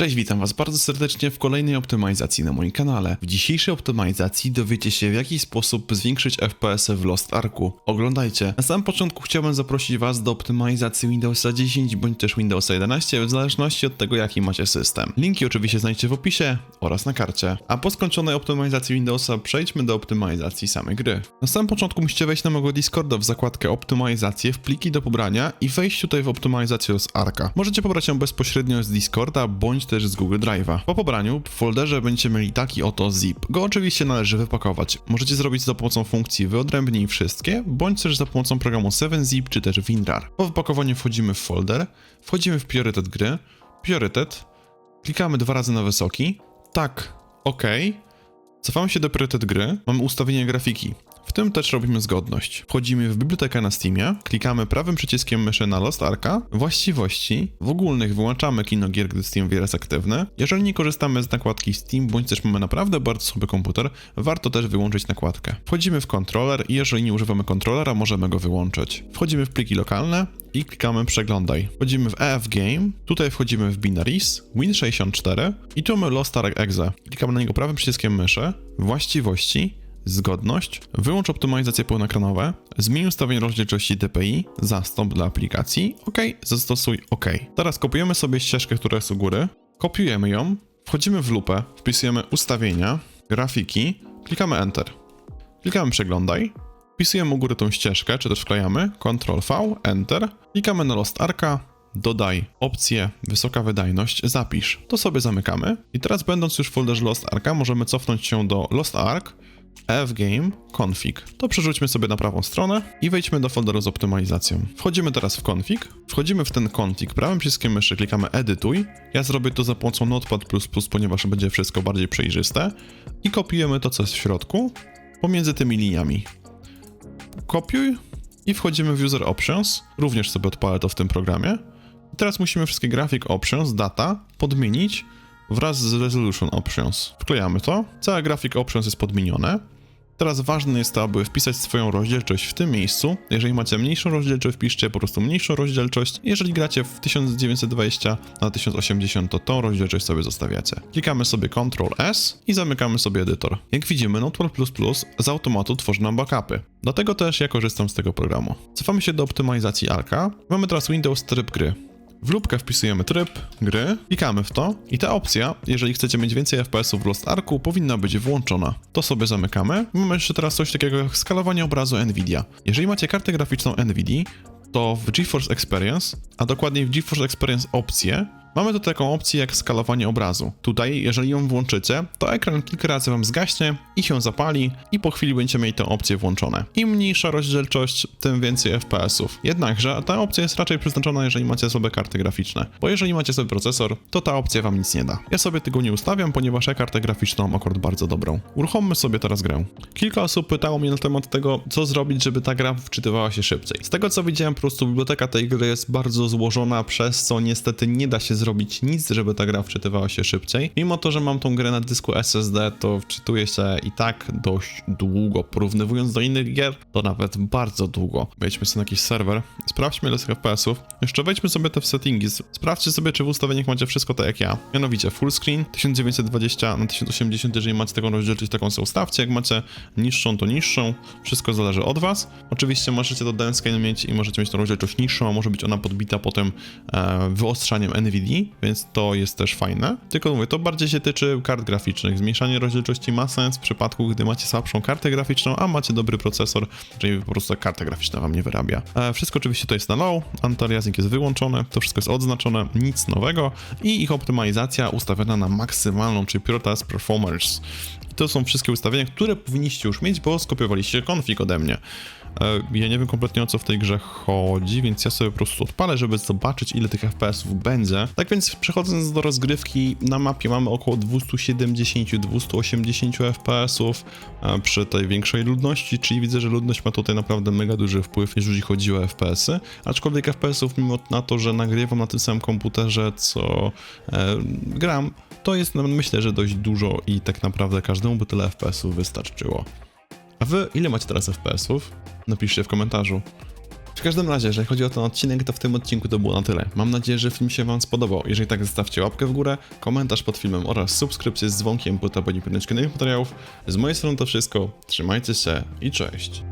Cześć, witam Was bardzo serdecznie w kolejnej optymalizacji na moim kanale. W dzisiejszej optymalizacji dowiecie się w jaki sposób zwiększyć FPS w Lost Arku. Oglądajcie. Na samym początku chciałbym zaprosić Was do optymalizacji Windowsa 10 bądź też Windowsa 11 w zależności od tego jaki macie system. Linki oczywiście znajdziecie w opisie oraz na karcie. A po skończonej optymalizacji Windowsa przejdźmy do optymalizacji samej gry. Na samym początku musicie wejść na mojego Discorda w zakładkę optymalizację, w pliki do pobrania i wejść tutaj w optymalizację z Arka. Możecie pobrać ją bezpośrednio z Discorda bądź też z Google Drive'a. Po pobraniu w folderze będziecie mieli taki oto zip. Go oczywiście należy wypakować. Możecie zrobić to za pomocą funkcji wyodrębnij wszystkie, bądź też za pomocą programu 7zip czy też WinRAR. Po wypakowaniu wchodzimy w folder, wchodzimy w priorytet gry, priorytet, klikamy dwa razy na wysoki, tak, OK, Cofamy się do priorytet gry, mamy ustawienie grafiki. W tym też robimy zgodność. Wchodzimy w bibliotekę na Steamie, klikamy prawym przyciskiem myszy na Lost Arka, właściwości, w ogólnych wyłączamy kino gier, gdy Steam jest aktywny. Jeżeli nie korzystamy z nakładki Steam, bądź też mamy naprawdę bardzo słaby komputer, warto też wyłączyć nakładkę. Wchodzimy w kontroler i jeżeli nie używamy kontrolera, możemy go wyłączyć. Wchodzimy w pliki lokalne i klikamy przeglądaj. Wchodzimy w EF Game, tutaj wchodzimy w Binaries, Win64 i tu mamy Lost Ark Exe. Klikamy na niego prawym przyciskiem myszy, właściwości, zgodność, wyłącz optymalizacje pełnoekranowe, zmień ustawienie rozdzielczości DPI, zastąp dla aplikacji, OK, zastosuj OK. Teraz kopiujemy sobie ścieżkę, która jest u góry, kopiujemy ją, wchodzimy w lupę, wpisujemy ustawienia, grafiki, klikamy Enter. Klikamy przeglądaj, wpisujemy u góry tą ścieżkę, czy też wklejamy, Ctrl V, Enter, klikamy na Lost Arka, dodaj opcję wysoka wydajność, zapisz. To sobie zamykamy. I teraz będąc już w folderze Lost Arka możemy cofnąć się do Lost Ark, fgame, config. To przerzućmy sobie na prawą stronę i wejdźmy do folderu z optymalizacją. Wchodzimy teraz w config, wchodzimy w ten config, prawym przyciskiem myszy klikamy edytuj. Ja zrobię to za pomocą Notepad++, ponieważ będzie wszystko bardziej przejrzyste i kopiujemy to, co jest w środku, pomiędzy tymi liniami. Kopiuj i wchodzimy w User Options, również sobie odpalę to w tym programie. Teraz musimy wszystkie Graphic Options, Data podmienić wraz z Resolution Options. Wklejamy to. Całe Graphic Options jest podmienione. Teraz ważne jest to, aby wpisać swoją rozdzielczość w tym miejscu. Jeżeli macie mniejszą rozdzielczość, wpiszcie po prostu mniejszą rozdzielczość. Jeżeli gracie w 1920 na 1080, to tą rozdzielczość sobie zostawiacie. Klikamy sobie Ctrl S i zamykamy sobie edytor. Jak widzimy, Notepad++ z automatu tworzy nam backupy. Dlatego też ja korzystam z tego programu. Cofamy się do optymalizacji Arka. Mamy teraz Windows tryb gry. W lubkę wpisujemy tryb gry, klikamy w to i ta opcja, jeżeli chcecie mieć więcej FPS-ów w Lost Arku, powinna być włączona. To sobie zamykamy. Mamy jeszcze teraz coś takiego jak skalowanie obrazu NVIDIA. Jeżeli macie kartę graficzną NVIDIA, to w GeForce Experience, a dokładniej w GeForce Experience opcję, Mamy tu taką opcję jak skalowanie obrazu. Tutaj, jeżeli ją włączycie, to ekran kilka razy wam zgaśnie i się zapali i po chwili będziecie mieli tę opcję włączone. Im mniejsza rozdzielczość, tym więcej FPS-ów. Jednakże ta opcja jest raczej przeznaczona, jeżeli macie sobie karty graficzne, bo jeżeli macie sobie procesor, to ta opcja wam nic nie da. Ja sobie tego nie ustawiam, ponieważ ja kartę graficzną mam akurat bardzo dobrą. Uruchommy sobie teraz grę. Kilka osób pytało mnie na temat tego, co zrobić, żeby ta gra wczytywała się szybciej. Z tego co widziałem, po prostu biblioteka tej gry jest bardzo złożona, przez co niestety nie da się zrobić nic, żeby ta gra wczytywała się szybciej. Mimo to, że mam tą grę na dysku SSD, to wczytuje się i tak dość długo. Porównywując do innych gier, to nawet bardzo długo. Wejdźmy sobie na jakiś serwer, sprawdźmy ile FPS-ów. Jeszcze wejdźmy sobie te settingi, sprawdźcie sobie, czy w ustawieniach macie wszystko tak jak ja. Mianowicie full screen 1920 na 1080, jeżeli macie taką rozdzielczość, taką sobie ustawcie. Jak macie niższą, to niższą. Wszystko zależy od was. Oczywiście możecie to downscale mieć i możecie mieć tą rozdzielczość niższą, a może być ona podbita potem e, wyostrzaniem NVIDIA, więc to jest też fajne. Tylko mówię, to bardziej się tyczy kart graficznych. Zmniejszanie rozdzielczości ma sens w przypadku, gdy macie słabszą kartę graficzną, a macie dobry procesor, czyli po prostu karta graficzna wam nie wyrabia. E, wszystko oczywiście to jest na low, anti-aliasing jest wyłączone, to wszystko jest odznaczone, nic nowego i ich optymalizacja ustawiona na maksymalną, czyli Prioritize Performers. I to są wszystkie ustawienia, które powinniście już mieć, bo skopiowaliście config ode mnie. E, Ja nie wiem kompletnie o co w tej grze chodzi, więc ja sobie po prostu odpalę, żeby zobaczyć ile tych FPS-ów będzie. Tak więc przechodząc do rozgrywki, na mapie mamy około 270-280 FPS-ów przy tej większej ludności, czyli widzę, że ludność ma tutaj naprawdę mega duży wpływ, jeżeli chodzi o FPS-y. Aczkolwiek FPS-ów, mimo na to, że nagrywam na tym samym komputerze, co e, gram, to jest no, myślę, że dość dużo i tak naprawdę każdemu by tyle FPS-ów wystarczyło. A wy ile macie teraz FPS-ów? Napiszcie w komentarzu. W każdym razie, jeżeli chodzi o ten odcinek, to w tym odcinku to było na tyle. Mam nadzieję, że film się wam spodobał. Jeżeli tak, zostawcie łapkę w górę, komentarz pod filmem oraz subskrypcję z dzwonkiem, po aby nie pominąć kolejnych materiałów. Z mojej strony to wszystko. Trzymajcie się i cześć.